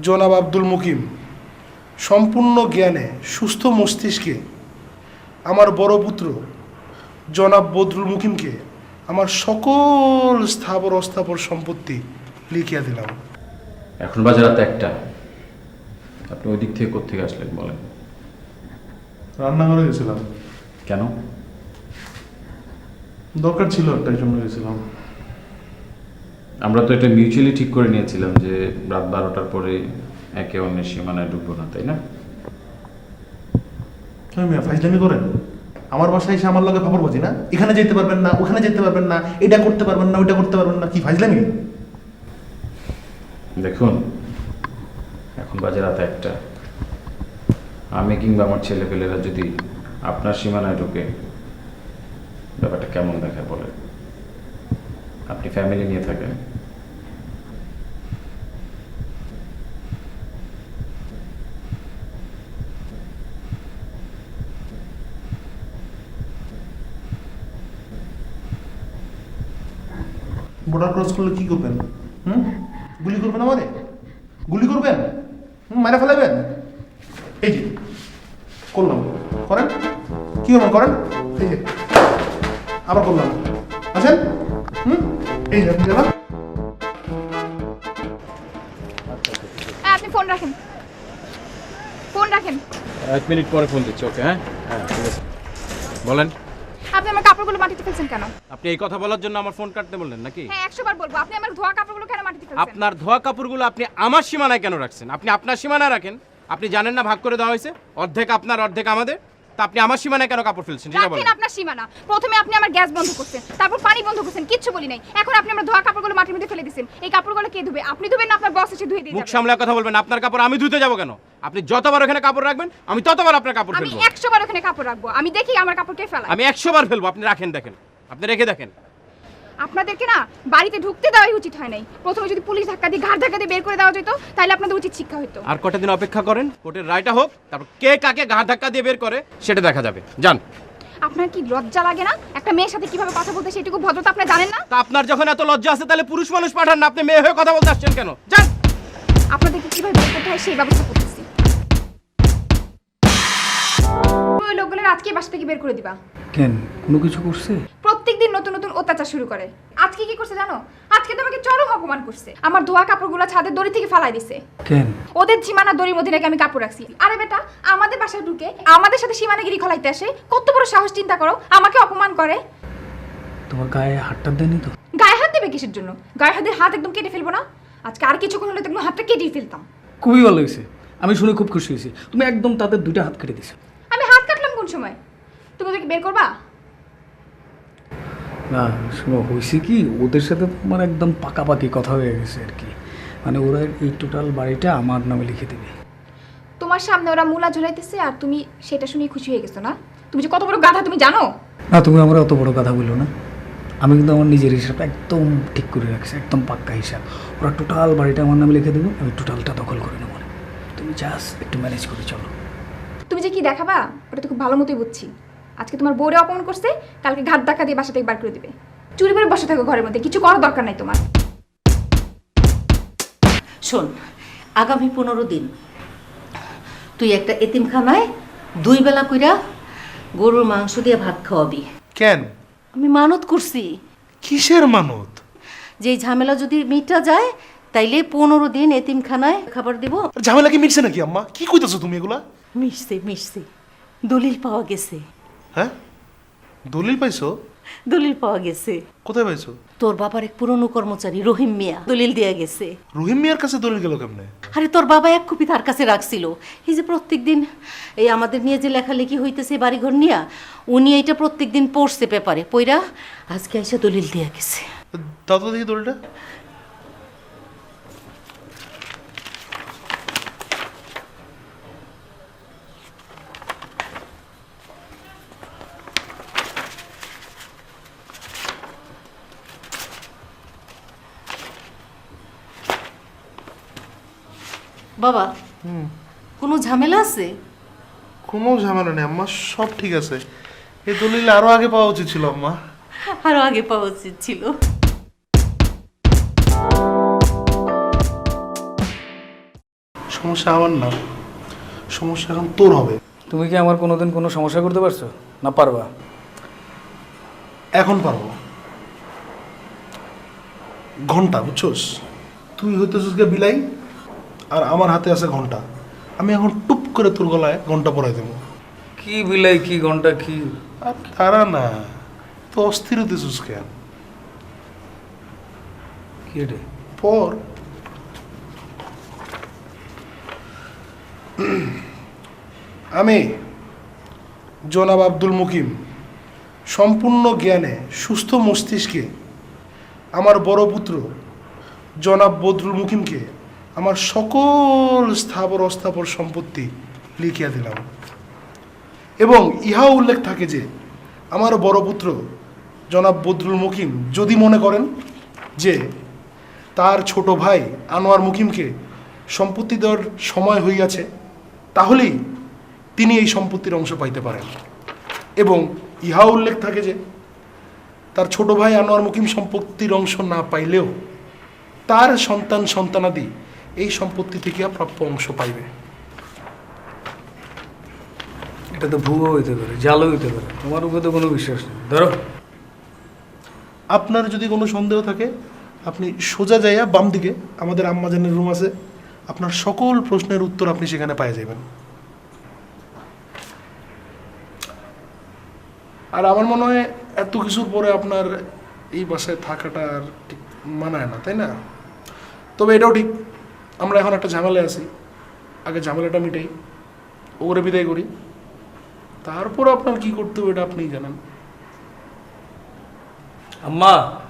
জনাব আব্দুল মুকিম সম্পূর্ণ জ্ঞানে সুস্থ মস্তিষ্কে আমার বড় পুত্র জনাব বদরুল মুকিমকে আমার সকল স্থাবর অস্থাবর সম্পত্তি লিখিয়া দিলাম। এখন বাজে রাত একটা। আপনি ওই দিক থেকে কোথেকে আসলেন বলেন? রান্নাঘরে গেছিলাম। কেন? দরকার ছিল একটা জন্য গেছিলাম। আমরা তো এটা মিউচুয়ালি ঠিক করে নিয়েছিলাম যে রাত বারোটার পরে একে অন্যের সীমানায় ঢুকবো না তাই না? মিয়া ফাইজলামি করেন। আমার বাসায় এসে আমার লগে খবর বাজি না? এখানে যেতে পারবেন না ওখানে যেতে পারবেন না এটা করতে পারবেন না ওইটা করতে পারবেন না কি ফাইজলামি? দেখুন এখন বাজে রাত একটা। আমি কিংবা আমার ছেলেপেলেরা যদি আপনার সীমানায় ঢুকে ব্যাপারটা কেমন দেখায় বলে আপনি ফ্যামিলি নিয়ে থাকেন। বর্ডার ক্রস করলে কি করবেন? হুম? গুলি করবেন আমারে গুলি করবেন? হুম মারা ফেলাবেন? এই যে করলাম। করেন? কি করবেন করেন? এই যে আবার করলাম। আছেন হুম? এই যে আপনি যাবেন? হ্যাঁ আপনি ফোন রাখেন। ফোন রাখেন। এক মিনিট পরে ফোন দিচ্ছি ওকে হ্যাঁ? হ্যাঁ ঠিক আছে। বলেন। আপনি আমার কাপড়গুলো মাটিতে ফেলছেন কেন? আপনি এই কথা বলার জন্য আমার ফোন কাটতে বললেন নাকি? হ্যাঁ একশো বার বলব। আপনি আমার ধোয়া কাপড়গুলো কেন মাটিতে ফেলছেন? আপনার ধোয়া কাপড়গুলো আপনি আমার সীমানায় কেন রাখছেন? আপনি আপনার সীমানায় রাখেন। আপনি জানেন না ভাগ করে দেওয়া হয়েছে। অর্ধেক আপনার অর্ধেক আমাদের। তা আপনি আমার সীমানায় কেন কাপড় ফেলছেন? সেটা বলেন। আপনার সীমানা। প্রথমে আপনি আমার গ্যাস বন্ধ করছেন তারপর পানি বন্ধ করছেন কিচ্ছু বলি নাই। এখন আপনি আমার ধোয়া কাপড়গুলো মাটির মধ্যে ফেলে দিচ্ছেন এই কাপড়গুলো কে ধুবে? আপনি ধুবেন না আপনার বস এসে ধুয়ে দিয়ে মুখ যাবে? সামলে কথা বলবেন আপনার কাপড় আমি ধুতে যাব কেন? আপনি যতবার ওখানে কাপড় রাখবেন আমি ততবার আপনার কাপড় আমি ফেলব। একশো বার ওখানে কাপড় রাখব। আমি দেখি আমার কাপড় কে ফেলা আমি একশো বার ফেলব আপনি রাখেন দেখেন। আপনি রেখে দেখেন। আপনাদেরকে না বাড়িতে ঢুকতে দেওয়াই উচিত হয় নাই। প্রথমে যদি পুলিশ ধাক্কা দিয়ে ঘাট ধাক্কা দিয়ে বের করে দেওয়া যেত তাহলে আপনাদের উচিত শিক্ষা হতো আর কটা দিন অপেক্ষা করেন কোর্টের রায়টা হোক তারপর কে কাকে ঘা ধাক্কা দিয়ে বের করে সেটা দেখা যাবে। যান। আপনার কি লজ্জা লাগে না? একটা মেয়ের সাথে কীভাবে কথা বলতে সেটুকু ভদ্রতা আপনি জানেন না? তা আপনার যখন এত লজ্জা আছে তাহলে পুরুষ মানুষ পাঠান না আপনি মেয়ে হয়ে কথা বলতে আসছেন কেন? যান! আপনাদেরকে কীভাবে বের করতে হয় সেই ব্যবস্থা করতেছি। ওই লোকগুলোর আজকে বাস থেকে বের করে দিবা। কেন? কোনো কিছু করছে? প্রত্যেকদিন নতুন নতুন অত্যাচার শুরু করে। আজকে কি করছে জানো? আজকে তো আমাকে চরম অপমান করছে। আমার ধোয়া কাপড়গুলো ছাদের দড়ি থেকে ফালাই দিছে। কেন? ওদের সীমানা দড়ির মধ্যে নাকি আমি কাপড় রাখছি। আরে বেটা আমাদের বাসায় ঢুকে আমাদের সাথে সীমানাগিরি খলাইতে আসে। কত বড় সাহস চিন্তা করো আমাকে অপমান করে। তোমার গায়ে হাতটা দেয়নি তো? গায়ে হাত দেবে কিসের জন্য? গায়ে হাতের হাত একদম কেটে ফেলব না। আজকে আর কিছুক্ষণ হলে তো একদম হাতটা কেটেই ফেলতাম। খুবই ভালো হয়েছে। আমি শুনে খুব খুশি হয়েছি। তুমি একদম তাদের দুইটা হাত কেটে দিছো আমি হাত কাটলাম কোন সময়? তুমি ওদেরকে বের করবা? না শোনো হয়েছে কি ওদের সাথে তোমার একদম পাকাপাকি কথা হয়ে গেছে আর কি। মানে ওরা এই টোটাল বাড়িটা আমার নামে লিখে দেবে। তোমার সামনে ওরা মূলা ঝুলাইতেছে আর তুমি সেটা শুনে খুশি হয়ে গেছো না? তুমি যে কত বড় গাধা তুমি জানো? না তুমি আমার অত বড় কথা বলল না। আমি কিন্তু আমার নিজের হিসাব একদম ঠিক করে রাখছি একদম পাক্কা হিসাব। ওরা টোটাল বাড়িটা আমার নামে লিখে দেবো আমি টোটালটা দখল করে নেব। তুমি জাস্ট একটু ম্যানেজ করে চলো। তুমি যে কি দেখাবা ওটা তো খুব ভালো মতোই বুঝছি। আজকে তোমার বউরে অপমান করছে কালকে ঘাট ধাক্কা দিয়ে বাসা থেকে বার করে দিবে। চুরি করে বসে থাকো ঘরের মধ্যে কিছু করার দরকার নাই তোমার। শোন আগামী পনেরো দিন তুই একটা এতিমখানায় দুই বেলা কইরা গরুর মাংস দিয়ে ভাত খাওয়াবি। কেন? আমি মানত করছি। কিসের মানত? যে এই ঝামেলা যদি মিটা যায় তাইলে পনেরো দিন এতিমখানায় খাবার দিব। ঝামেলা কি মিটছে নাকি আম্মা? কি কইতেছো তুমি এগুলা? মিশছে মিশছে দলিল পাওয়া গেছে। হ্যাঁ? দলিল পাইছো? দলিল পাওয়া গেছে। কোথায় পাইছো? তোর বাবার এক পুরনো কর্মচারী রহিম মিয়া দলিল দেয়া গেছে। রহিম মিয়ার কাছে দলিল গেল কেমনে? আরে তোর বাবা এক কপি তার কাছে রাখছিল। এই যে প্রত্যেকদিন এই আমাদের নিয়ে যে লেখালেখি হইতেছে বাড়িঘর নিয়া উনি এইটা প্রত্যেকদিন পড়ছে পেপারে। পইরা আজকে এসে দলিল দেয়া গেছে। তো দেখি দলিলটা। বাবা কোনো ঝামেলা আছে? কোনো ঝামেলা নেই আম্মা সব ঠিক আছে। এই দলিল আরও আগে পাওয়া উচিত ছিল আম্মা। আরও আগে পাওয়া উচিত ছিল। সমস্যা আমার না। সমস্যা এখন তোর হবে। তুমি কি আমার কোনোদিন কোনো সমস্যা করতে পারছ? না পারবা? এখন পারব। ঘণ্টা বুঝছোস? তুই হইতেছিস গে বিলাই। আর আমার হাতে আছে ঘণ্টা। আমি এখন টুপ করে তোর গলায় ঘণ্টা পরাই দেবো। কি বিলাই কি ঘণ্টা কি? আর তারা না তো অস্থির হইতেছিস কেন? কি পর। আমি জনাব আব্দুল মুকিম সম্পূর্ণ জ্ঞানে সুস্থ মস্তিষ্কে আমার বড় পুত্র জনাব বদরুল মুকিমকে আমার সকল স্থাবর অস্থাবর সম্পত্তি লিখিয়া দিলাম। এবং ইহা উল্লেখ থাকে যে, আমার বড় পুত্র জনাব বদরুল মুকিম যদি মনে করেন যে, তার ছোট ভাই আনোয়ার মুকিমকে সম্পত্তি দেওয়ার সময় হইয়াছে, তাহলেই তিনি এই সম্পত্তির অংশ পাইতে পারেন। এবং ইহা উল্লেখ থাকে যে, তার ছোট ভাই আনোয়ার মুকিম সম্পত্তির অংশ না পাইলেও তার সন্তান সন্তানাদি এই সম্পত্তি থেকে প্রাপ্য অংশ পাইবে। এটা তো ভুয়ো হইতে পারে, জালও হইতে পারে, তোমার উপরে তো কোনো বিশ্বাস নেই। ধরো, আপনার যদি কোনো সন্দেহ থাকে, আপনি সোজা যাইয়া বাম দিকে, আমাদের আম্মাজানের রুম আছে, আপনার সকল প্রশ্নের উত্তর আপনি সেখানে পাই যাবেন আর আমার মনে হয় এত কিছুর পরে আপনার এই বাসায় থাকাটা আর ঠিক মানায় না, তাই না? তবে এটাও ঠিক। আমরা এখন একটা ঝামেলায় আছি। আগে ঝামেলাটা মিটাই। ওরে বিদায় করি। তারপর আপনার কি করতে হবে এটা আপনি জানেন। আম্মা